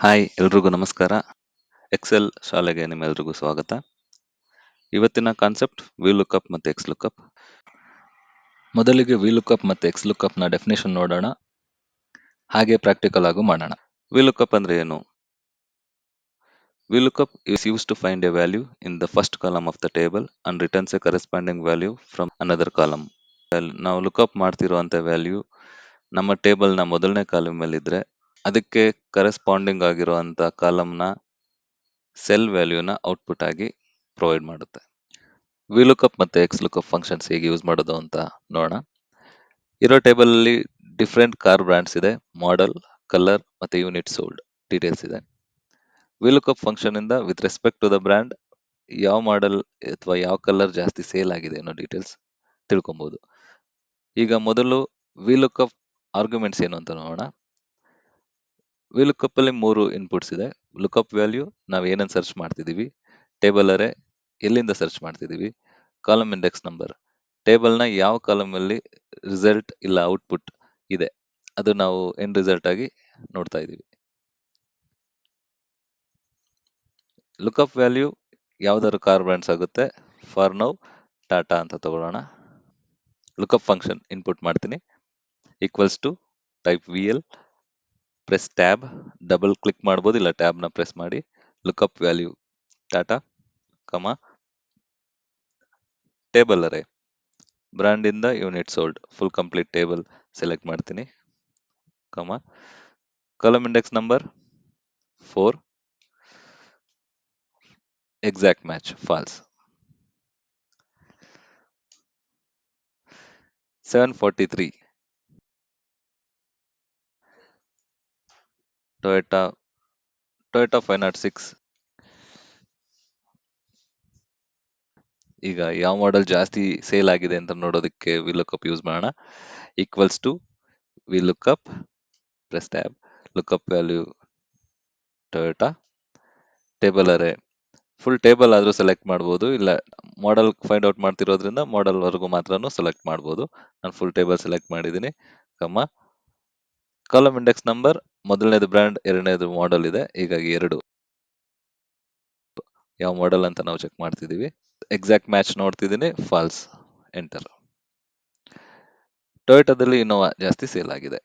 Hi, ಎಲ್ರಿಗೂ ನಮಸ್ಕಾರ. Excel ಶಾಲೆಗೆ ನಿಮ್ಮೆಲ್ರಿಗೂ ಸ್ವಾಗತ. ಇವತ್ತಿನ ಕಾನ್ಸೆಪ್ಟ್ ವಿ ಲುಕಪ್ ಮತ್ತು ಎಕ್ಸ್ ಲುಕಪ್ ಮೊದಲಿಗೆ ವಿ ಲುಕಪ್ ಮತ್ತು ಎಕ್ಸ್ ಲುಕಪ್ನ ಡೆಫಿನೇಷನ್ ನೋಡೋಣ. ಹಾಗೆ ಪ್ರಾಕ್ಟಿಕಲ್ ಆಗು ಮಾಡೋಣ. ವಿ ಲುಕಪ್ ಅಂದರೆ ಏನು? V lookup is use to find a value in the first column of the table and returns a corresponding value from another column ನಾವು ಲುಕಪ್ ಮಾಡ್ತಿರುವಂಥ ವ್ಯಾಲ್ಯೂ ನಮ್ಮ ಟೇಬಲ್ನ ಮೊದಲನೇ ಕಾಲಮ್ ಮೇಲೆ ಇದ್ರೆ ಅದಕ್ಕೆ ಕರೆಸ್ಪಾಂಡಿಂಗ್ ಆಗಿರುವಂಥ ಕಾಲಮ್ನ ಸೆಲ್ ವ್ಯಾಲ್ಯೂನ ಔಟ್ಪುಟ್ ಆಗಿ ಪ್ರೊವೈಡ್ ಮಾಡುತ್ತೆ. ವಿ ಲುಕಪ್ ಮತ್ತೆ ಎಕ್ಸ್ ಲುಕಪ್ ಫಂಕ್ಷನ್ಸ್ ಹೇಗೆ ಯೂಸ್ ಮಾಡೋದು ಅಂತ ನೋಡೋಣ. ಇರೋ ಟೇಬಲ್ ಅಲ್ಲಿ ಡಿಫ್ರೆಂಟ್ ಕಾರ್ ಬ್ರ್ಯಾಂಡ್ಸ್ ಇದೆ ಮಾಡೆಲ್ ಕಲರ್ ಮತ್ತೆ ಯೂನಿಟ್ ಸೋಲ್ಡ್ ಡೀಟೇಲ್ಸ್ ಇದೆ. ವಿ ಲುಕಪ್ ಫಂಕ್ಷನ್ ಇಂದ with respect to the brand ಯಾವ ಮಾಡೆಲ್ ಅಥವಾ ಯಾವ ಕಲರ್ ಜಾಸ್ತಿ ಸೇಲ್ ಆಗಿದೆ ಅನ್ನೋ ಡೀಟೇಲ್ಸ್ ತಿಳ್ಕೊಬಹುದು ಈಗ ಮೊದಲು ವಿ ಲುಕಪ್ ಆರ್ಗ್ಯುಮೆಂಟ್ಸ್ ಏನು ಅಂತ ನೋಡೋಣ. ಲುಕಪ್ ಅಲ್ಲಿ ಮೂರು ಇನ್ಪುಟ್ಸ್ ಇದೆ. ಲುಕಪ್ ವ್ಯಾಲ್ಯೂ ನಾವು ಏನನ್ನ ಸರ್ಚ್ ಮಾಡ್ತಿದೀವಿ? ಟೇಬಲ್ ಅರೆ ಎಲ್ಲಿಂದ ಸರ್ಚ್ ಮಾಡ್ತಿದೀವಿ? ಕಾಲಮ್ ಇಂಡೆಕ್ಸ್ ನಂಬರ್ ಟೇಬಲ್ನ ಯಾವ ಕಾಲಮ್ ಅಲ್ಲಿ ರಿಸಲ್ಟ್ ಇಲ್ಲ ಔಟ್ಪುಟ್ ಇದೆ? ಅದು ನಾವು ಎಂಡ್ ರಿಸಲ್ಟ್ ಆಗಿ ನೋಡ್ತಾ ಇದೀವಿ. ಲುಕಪ್ ವ್ಯಾಲ್ಯೂ ಯಾವ್ದಾದ್ರು ಕಾರ್ ಬ್ರ್ಯಾಂಡ್ಸ್ ಆಗುತ್ತೆ. ಫಾರ್ ನೌ ಟಾಟಾ ಅಂತ ತಗೊಳ್ಳೋಣ. ಲುಕಪ್ ಫಂಕ್ಷನ್ ಇನ್ಪುಟ್ ಮಾಡ್ತೀನಿ. Equals to type V L press tab double click ಮಾಡ್ಬೋದು, ಇಲ್ಲ ಟ್ಯಾಬ್ನ ಪ್ರೆಸ್ ಮಾಡಿ. Lookup value Tata comma table array brand ಇಂದ unit sold full complete table select ಮಾಡ್ತೀನಿ comma column index number four exact match false seven forty three Toyota Toyota five nought six ಈಗ ಯಾವ model ಜಾಸ್ತಿ sale ಆಗಿದೆ ಅಂತ ನೋಡೋದಕ್ಕೆ V lookup use ಮಾಡೋಣ. Equals to V lookup press tab lookup value Toyota table array full table ಆದರೂ select ಮಾಡ್ಬೋದು. ಇಲ್ಲ ಮಾಡೆಲ್ ಫೈಂಡ್ ಔಟ್ ಮಾಡ್ತಿರೋದ್ರಿಂದ ಮಾಡೆಲ್ವರೆಗೂ ಮಾತ್ರನೂ ಸೆಲೆಕ್ಟ್ ಮಾಡ್ಬೋದು. ನಾನು ಫುಲ್ ಟೇಬಲ್ ಸೆಲೆಕ್ಟ್ ಮಾಡಿದ್ದೀನಿ ಕಮ್ಮ ಕಾಲಮ್ ಇಂಡೆಕ್ಸ್ ನಂಬರ್ ಮೊದಲನೇದು ಬ್ರ್ಯಾಂಡ್ ಎರಡನೇದು ಮಾಡೆಲ್ ಇದೆ. ಹೀಗಾಗಿ ಎರಡು. ಯಾವ ಮಾಡೆಲ್ ಅಂತ ನಾವು ಚೆಕ್ ಮಾಡ್ತಿದ್ದೀವಿ. ಎಕ್ಸಾಕ್ಟ್ ಮ್ಯಾಚ್ ನೋಡ್ತಿದ್ದೀನಿ. ಫಾಲ್ಸ್ ಎಂಟರ್ ಟೊಯೋಟಾದಲ್ಲಿ ಇನೋವಾ ಜಾಸ್ತಿ ಸೇಲ್ ಆಗಿದೆ.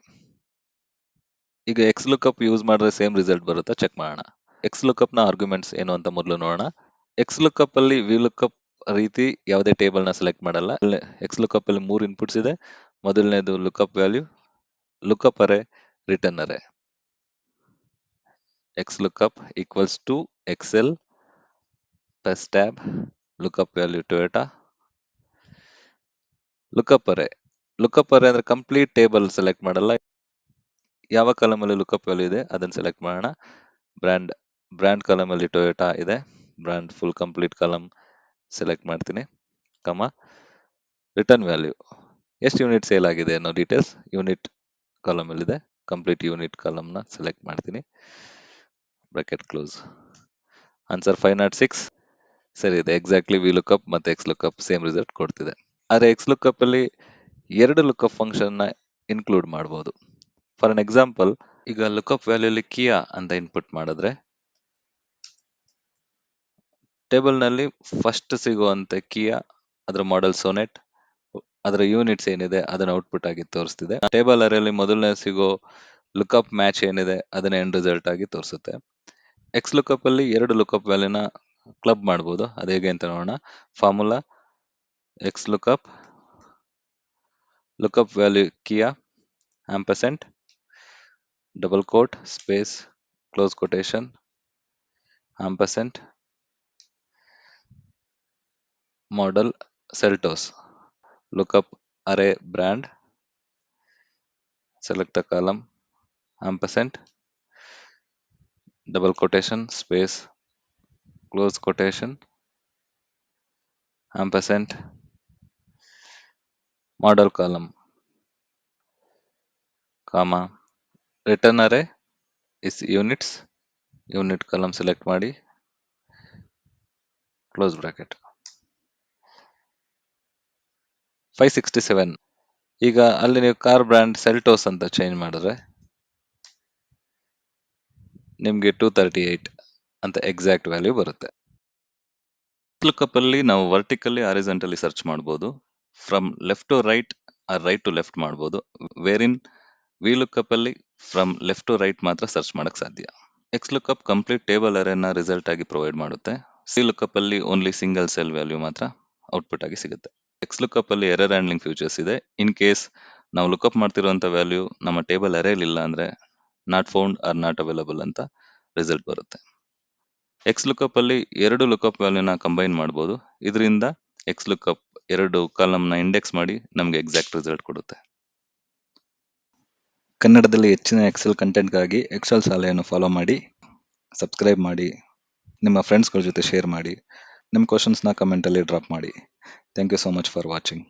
ಈಗ ಎಕ್ಸ್ ಲುಕಪ್ ಯೂಸ್ ಮಾಡಿದ್ರೆ ಸೇಮ್ ರಿಸಲ್ಟ್ ಬರುತ್ತಾ? ಚೆಕ್ ಮಾಡೋಣ. ಎಕ್ಸ್ ಲುಕಪ್ನ ಆರ್ಗ್ಯುಮೆಂಟ್ಸ್ ಏನು ಅಂತ ಮೊದಲು ನೋಡೋಣ. ಎಕ್ಸ್ ಲುಕಪ್ ಅಲ್ಲಿ ವಿ ಲುಕಪ್ ರೀತಿ ಯಾವುದೇ ಟೇಬಲ್ನ ಸೆಲೆಕ್ಟ್ ಮಾಡಲ್ಲ. ಎಕ್ಸ್ ಲುಕಪ್ ಅಲ್ಲಿ ಮೂರು ಇನ್ಪುಟ್ಸ್ ಇದೆ. ಮೊದಲನೇದು lookup value lookup array return array X equals to to Excel tab, tab value Toyota lookup array lookup array ಅಂದ್ರೆ ಕಂಪ್ಲೀಟ್ ಟೇಬಲ್ ಸೆಲೆಕ್ಟ್ ಮಾಡಲ್ಲ. ಯಾವ ಕಾಲಮ್ ಅಲ್ಲಿ ಲುಕಪ್ ವ್ಯಾಲ್ಯೂ ಇದೆ ಅದನ್ನ ಸೆಲೆಕ್ಟ್ ಮಾಡೋಣ. ಬ್ರ್ಯಾಂಡ್ ಬ್ರ್ಯಾಂಡ್ ಕಾಲಮ್ ಅಲ್ಲಿ ಟೊಯೋಟಾ ಇದೆ. Brand full complete column select ಮಾಡ್ತೀನಿ ಕಮ ರಿಟರ್ನ್ ವ್ಯಾಲ್ಯೂ ಎಷ್ಟು ಯೂನಿಟ್ ಸೇಲ್ ಆಗಿದೆ ಅನ್ನೋ ಡೀಟೇಲ್ಸ್ ಯೂನಿಟ್ ಕಾಲಮ್ ಅಲ್ಲಿ ಕಂಪ್ಲೀಟ್ ಯೂನಿಟ್ ಕಾಲಮ್ನ ಸೆಲೆಕ್ಟ್ ಮಾಡ್ತೀನಿ. Bracket close answer five nought six ಸರಿ, ಇದೆ ಎಕ್ಸಾಕ್ಟ್ಲಿ ವಿ ಲುಕಪ್ ಮತ್ತೆ ಎಕ್ಸ್ ಲುಕಪ್ ಸೇಮ್ ರಿಸಲ್ಟ್ ಕೊಡ್ತಿದೆ. ಆದರೆ ಎಕ್ಸ್ ಲುಕಪ್ ಅಲ್ಲಿ ಎರಡು ಲುಕಪ್ ಫಂಕ್ಷನ್ನ ಇನ್ಕ್ಲೂಡ್ ಮಾಡಬಹುದು ಫಾರ್ ಅನ್ ಎಕ್ಸಾಂಪಲ್ ಈಗ ಲುಕಪ್ ವ್ಯಾಲ್ಯೂಲಿ ಕಿಯಾ ಅಂತ ಇನ್ಪುಟ್ ಮಾಡಿದ್ರೆ ಟೇಬಲ್ನಲ್ಲಿ ಫಸ್ಟ್ ಸಿಗುವಂತೆ ಕಿಯಾ ಅದರ ಮಾಡೆಲ್ ಸೋನೆಟ್ ಅದರ ಯೂನಿಟ್ಸ್ ಏನಿದೆ ಅದನ್ನ ಔಟ್ಪುಟ್ ಆಗಿ ತೋರಿಸ್ತಿದೆ. ಟೇಬಲ್ ಅರೆಯಲ್ಲಿ ಮೊದಲನೇ ಸಿಗೋ ಲುಕಪ್ ಮ್ಯಾಚ್ ಏನಿದೆ ಅದನ್ನ ಎಂಡ್ ರಿಸಲ್ಟ್ ಆಗಿ ತೋರಿಸುತ್ತೆ. ಎಕ್ಸ್ ಲುಕಪ್ ಅಲ್ಲಿ ಎರಡು ಲುಕಪ್ ವ್ಯಾಲ್ಯೂನ ಕ್ಲಬ್ ಮಾಡ್ಬೋದು ಅದು ಹೇಗೆ ಅಂತ ನೋಡೋಣ formula X lookup lookup value Kia ampersand double quote space close quotation ampersand model Celtos. Look up array brand, select the column, ampersand, double quotation, space, close quotation, ampersand, model column, comma, return array is units, unit column select bracket five sixty seven ಈಗ ಅಲ್ಲಿ ನೀವು car brand Seltos ಅಂತ change ಮಾಡಿದ್ರೆ ನಿಮಗೆ two thirty eight ಅಂತ exact value ಬರುತ್ತೆ. Lookup ಅಲ್ಲಿ ನಾವು ವರ್ಟಿಕಲಿ ಹಾರಿಸೆಂಟಲಿ ಸರ್ಚ್ ಮಾಡ್ಬೋದು. From left to right or right to left ಮಾಡ್ಬೋದು. ವೇರ್ ಇನ್ ವಿ ಲುಕ್ಅಪ್ ಅಲ್ಲಿ ಫ್ರಮ್ ಲೆಫ್ಟ್ ಟು ರೈಟ್ ಮಾತ್ರ ಸರ್ಚ್ ಮಾಡಕ್ ಸಾಧ್ಯ. ಎಕ್ಸ್ ಲುಕಪ್ ಕಂಪ್ಲೀಟ್ ಟೇಬಲ್ ಅರೇನ ರಿಸಲ್ಟ್ ಆಗಿ ಪ್ರೊವೈಡ್ ಮಾಡುತ್ತೆ. ಸಿ ಲುಕ್ಅಪ್ ಅಲ್ಲಿ ಓನ್ಲಿ ಸಿಂಗಲ್ ಸೆಲ್ ವ್ಯಾಲ್ಯೂ ಮಾತ್ರ ಔಟ್ಪುಟ್ ಆಗಿ ಸಿಗುತ್ತೆ. ಎಕ್ಸ್ ಲುಕ್ಅಪ್ ಅಲ್ಲಿ ಎರರ್ ಹ್ಯಾಂಡ್ಲಿಂಗ್ ಫ್ಯೂಚರ್ಸ್ ಇದೆ. ಇನ್ ಕೇಸ್ ನಾವು ಲುಕಪ್ ಮಾಡ್ತಿರುವಂತ ವ್ಯಾಲ್ಯೂ ನಮ್ಮ ಟೇಬಲ್ ಅರೇಲಿಲ್ಲ ಅಂದ್ರೆ not found or not available ಅಂತ ರಿಸಲ್ಟ್ ಬರುತ್ತೆ. ಎಕ್ಸ್ ಲುಕಪ್ ಅಲ್ಲಿ ಎರಡು ಲುಕಪ್ ವ್ಯಾಲ್ಯೂನ ಕಂಬೈನ್ ಮಾಡಬಹುದು ಇದರಿಂದ ಎಕ್ಸ್ ಲುಕಪ್ ಎರಡು ಕಾಲಮ್ನ ಇಂಡೆಕ್ಸ್ ಮಾಡಿ ನಮಗೆ ಎಕ್ಸಾಕ್ಟ್ ರಿಸಲ್ಟ್ ಕೊಡುತ್ತೆ. ಕನ್ನಡದಲ್ಲಿ ಹೆಚ್ಚಿನ ಎಕ್ಸೆಲ್ ಕಂಟೆಂಟ್ಗಾಗಿ ಎಕ್ಸೆಲ್ ಶಾಲೆಯನ್ನು ಫಾಲೋ ಮಾಡಿ ಸಬ್ಸ್ಕ್ರೈಬ್ ಮಾಡಿ, ನಿಮ್ಮ ಫ್ರೆಂಡ್ಸ್ಗಳ ಜೊತೆ ಶೇರ್ ಮಾಡಿ, ನಿಮ್ಮ ಕ್ವಶನ್ಸ್ನ ಕಮೆಂಟಲ್ಲಿ ಡ್ರಾಪ್ ಮಾಡಿ. Thank you so much for watching